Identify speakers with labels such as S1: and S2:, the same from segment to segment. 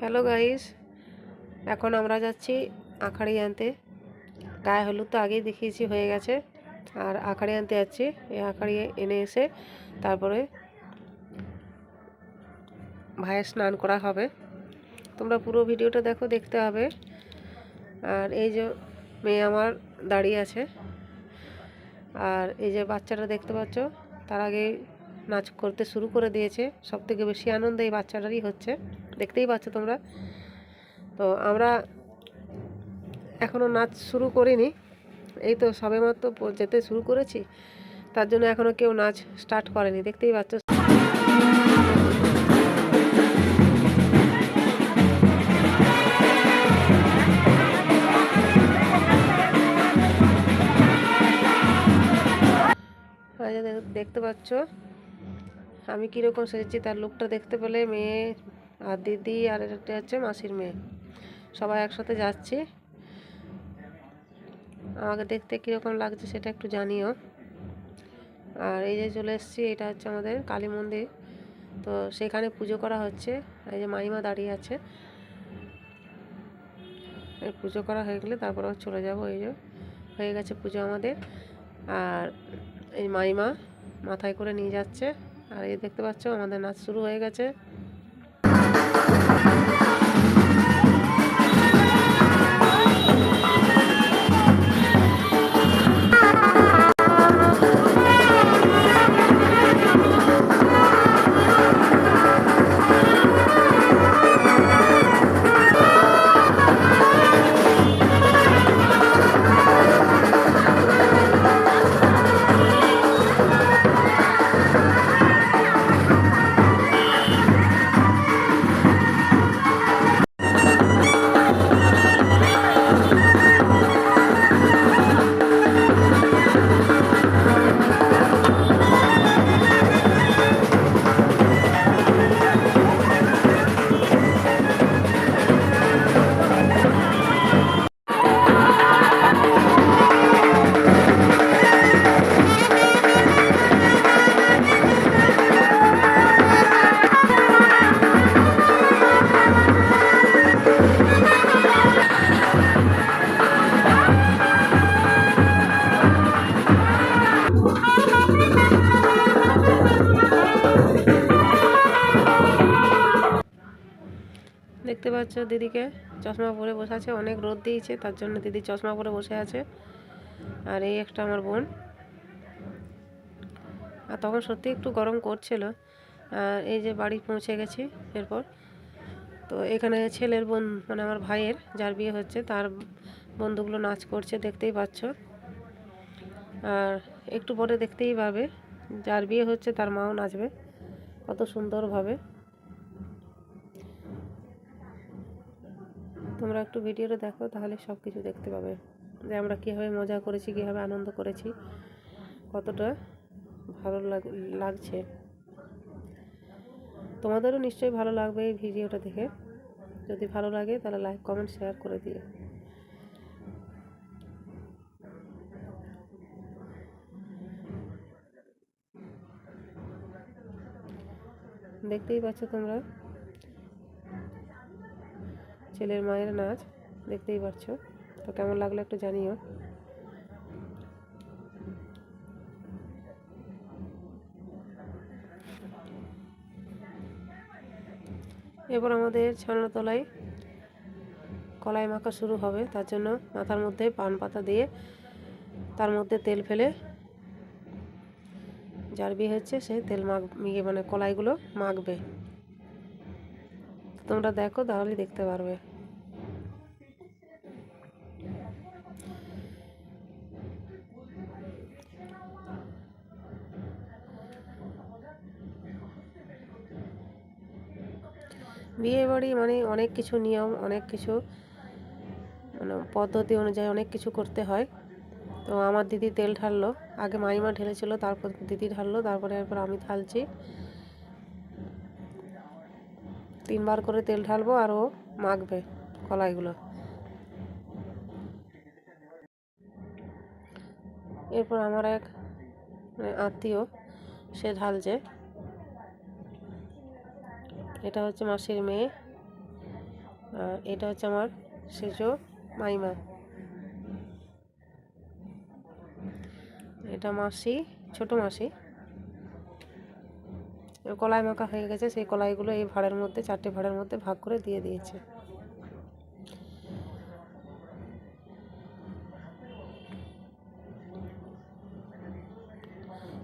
S1: Hello guys, এখন আমরা যাচ্ছি আখাড়ি আনতে। গায়ে হলুদ তো আগেই দেখিয়েছি, হয়ে গেছে। আর আখাড়ি আনতে যাচ্ছি, এই আখাড়ি এনে এসে তারপরে ভাইয়ের স্নান করা হবে। তোমরা পুরো ভিডিওটা দেখো, দেখতে হবে। আর এই যে মেয়ে আমার দাঁড়িয়ে আছে, আর এই যে বাচ্চাটা দেখতে পাচ্ছ, তার আগে নাচ করতে শুরু করে দিয়েছে। সব থেকে বেশি আনন্দ এই বাচ্চাটারই হচ্ছে। দেখতেই পাচ্ছ তোমরা। তো আমরা এখনও নাচ শুরু করিনি। এই তো সবেমাত্র যেতে শুরু করেছি। তার জন্য এখনও কেউ নাচ স্টার্ট করেনি। দেখতেই পাচ্ছ। দেখ- দেখতে পাচ্ছ। আমি কীরকম সেজেছি তার লুকটা দেখতে পেলে মেয়ে আর দিদি আর একটা হচ্ছে মাসির মেয়ে। সবাই একসাথে যাচ্ছি। আমাকে দেখতে কীরকম লাগছে সেটা একটু জানিও। আর এই যে চলে এসেছি, এটা হচ্ছে আমাদের কালী মন্দির। তো সেখানে পুজো করা হচ্ছে। এই যে মাইমা দাঁড়িয়ে আছে। পুজো করা হয়ে গেলে তারপর চলে যাব। এই যে হয়ে গেছে পুজো আমাদের। আর এই মাইমা মাথায় করে নিয়ে যাচ্ছে। আর এই দেখতে পাচ্ছ, আমাদের নাচ শুরু হয়ে গেছে। দেখতে পাচ্ছ দিদিকে? চশমা পরে বসে আছে, অনেক রোদ দিয়েছে, তার জন্য দিদি চশমা পরে বসে আছে। আর এই একটা আমার বোন। আর তখন সত্যি একটু গরম করছিল। আর এই যে বাড়ি পৌঁছে গেছি এরপর। তো এখানে ছেলের বোন মানে আমার ভাইয়ের, যার বিয়ে হচ্ছে, তার বন্ধুগুলো নাচ করছে, দেখতেই পাচ্ছ। আর একটু পরে দেখতেই পাবে, যার বিয়ে হচ্ছে, তার মাও নাচবে। কত সুন্দরভাবে। তোমরা একটু ভিডিওটা দেখো, তাহলে সব কিছু দেখতে পাবে যে আমরা কীভাবে মজা করেছি, কীভাবে আনন্দ করেছি, কতটা ভালো লাগ- লাগছে। তোমাদেরও নিশ্চয়ই ভালো লাগবে এই ভিডিওটা দেখে। যদি ভালো লাগে, তাহলে লাইক কমেন্ট শেয়ার করে দিও। দেখতেই পাচ্ছ তোমরা? ছেলের মায়ের নাচ, দেখতেই পাচ্ছ তো কেমন লাগল একটু জানিও। এরপর আমাদের ছানাতলায় কলাই মাখা শুরু হবে। তার জন্য মাথার মধ্যে পান পাতা দিয়ে তার মধ্যে তেল ফেলে যার বিয়ে হচ্ছে সে তেল মাখ ইয়ে মানে কলাইগুলো মাখবে। তোমরা দেখো তাহলেই দেখতে পারবে। বিয়ে বাড়ি মানে অনেক কিছু নিয়ম, অনেক কিছু মানে পদ্ধতি অনুযায়ী অনেক কিছু করতে হয়। তো আমার দিদি তেল ঢাললো, আগে মাইমা ঢেলেছিল, তারপর দিদি ঢাললো, তারপরে এরপর আমি ঢালছি। তিনবার করে তেল ঢালবো আর ও মাখবে কলাইগুলো। এরপর আমার এক মানে আত্মীয়, সে ঢালছে। এটা হচ্ছে মাসির মেয়ে। এটা হচ্ছে আমার সেজো মাইমা। এটা মাসি, ছোট মাসি। কলাই মাখা হয়ে গেছে, সেই কলাইগুলো এই ভাড়ের মধ্যে, চারটে ভাড়ের মধ্যে ভাগ করে দিয়ে দিয়েছে।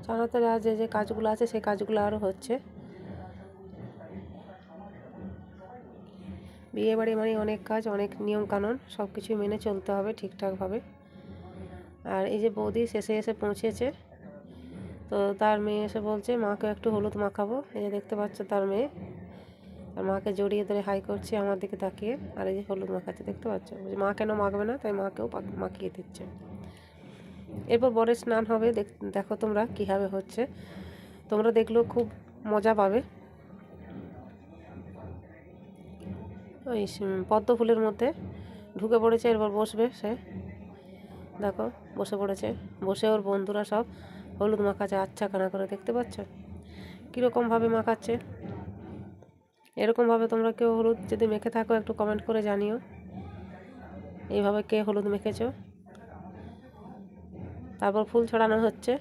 S1: চানাতে যে যে কাজগুলো আছে, সেই কাজগুলো আরও হচ্ছে। বিয়ে বাড়ি মানে অনেক কাজ, অনেক নিয়ম কানুন সব কিছুই মেনে চলতে হবে ঠিকঠাকভাবে। আর এই যে বৌদি শেষে এসে পৌঁছেছে, তো তার মেয়ে এসে বলছে, মাকে একটু হলুদ মাখাবো। এই যে দেখতে পাচ্ছ তার মেয়ে। আর মাকে জড়িয়ে ধরে হাই করছে আমার দিকে তাকিয়ে, আর এই যে হলুদ মাখাচ্ছে, দেখতে পাচ্ছ? মা কেন মাখবে না? তাই মাকেও মাখিয়ে দিচ্ছে। এরপর বরের স্নান হবে দেখো তোমরা কীভাবে হচ্ছে। তোমরা দেখলেও খুব মজা পাবে। ওই পদ্ম ফুলের মধ্যে ঢুকে পড়েছে, এরপর বসবে সে। দেখো, বসে পড়েছে। বসে ওর বন্ধুরা সব হলুদ মাখাচ্ছে আচ্ছা কানা করে, দেখতে পাচ্ছ? কীরকমভাবে মাখাচ্ছে? এরকমভাবে তোমরা কেউ হলুদ যদি মেখে থাকো, একটু কমেন্ট করে জানিও। এইভাবে কে হলুদ মেখেছো? তারপর ফুল ছড়ানো হচ্ছে।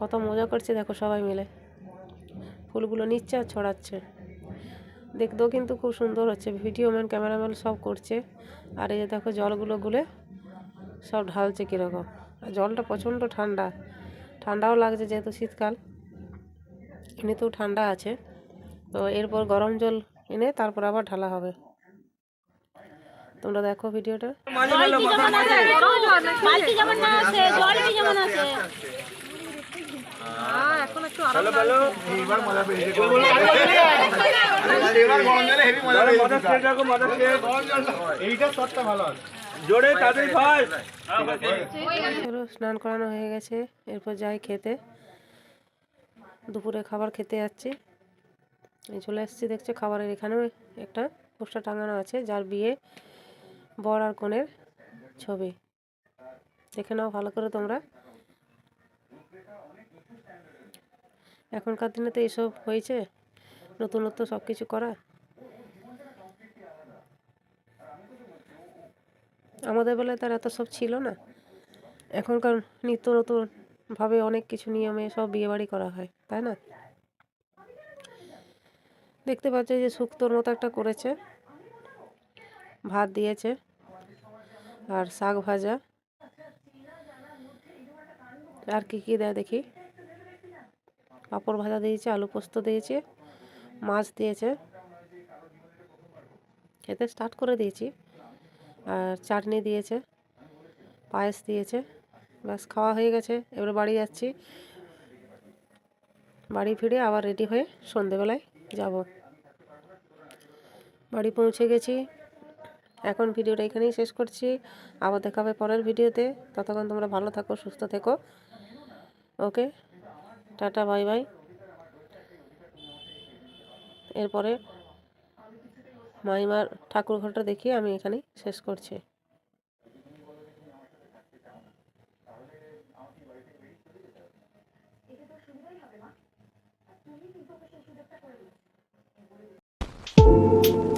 S1: কত মজা করছে, দেখো সবাই মিলে। ফুলগুলো নিচ্ছে আর ছড়াচ্ছে। দেখতেও কিন্তু খুব সুন্দর হচ্ছে। ভিডিও ম্যান ক্যামেরাম্যান সব করছে। আর এই যে দেখো জলগুলো গুলে সব ঢালছে কীরকম। আর জলটা প্রচণ্ড ঠান্ডা। ঠান্ডাও লাগছে যেহেতু শীতকাল। এমনিতেও ঠান্ডা আছে। তো এরপর গরম জল এনে তারপর আবার ঢালা হবে। তোমরা দেখো ভিডিওটা
S2: বালতি যেমন না আছে জলটি যেমন আছে
S3: জোরে তাদের
S1: স্নান করানো হয়ে গেছে। এরপর যাই খেতে। দুপুরে খাবার খেতে যাচ্ছি। এই চলে এসেছি দেখছ খাবারের এখানেও একটা পোস্টার টাঙানো আছে যার বিয়ে বর আর কনের ছবি। দেখে নাও ভালো করে তোমরা। এখনকার দিনে তো এসব হয়েছে। নতুনত্ব সব কিছু করা। আমাদের বেলায় তার এত সব ছিল না। এখনকার নিত্য নতুন ভাবে অনেক কিছু নিয়মে সব বিয়েবাড়ি করা হয়, তাই না? দেখতে পাচ্ছ যে শুক্তোর মতো একটা করেছে। ভাত দিয়েছে আর শাক ভাজা। আর কি কি দেয় দেখি। পাঁপড় ভাজা দিয়েছে, আলু পোস্ত দিয়েছে, মাছ দিয়েছে। খেতে স্টার্ট করে দিয়েছি। আর চাটনি দিয়েছে, পায়েস দিয়েছে। ব্যাস, খাওয়া হয়ে গেছে। এবারে বাড়ি যাচ্ছি। বাড়ি ফিরে আবার রেডি হয়ে সন্ধেবেলায় যাব। বাড়ি পৌঁছে গেছি। এখন ভিডিওটা এখানেই শেষ করছি। আবার দেখা হবে পরের ভিডিওতে। ততক্ষণ তোমরা ভালো থাকো, সুস্থ থেকো। ওকে টাটা বাই বাই এরপরে মাইমার ঠাকুর ঘরটা দেখিয়ে আমি এখানেই শেষ করছি
S4: Thank you.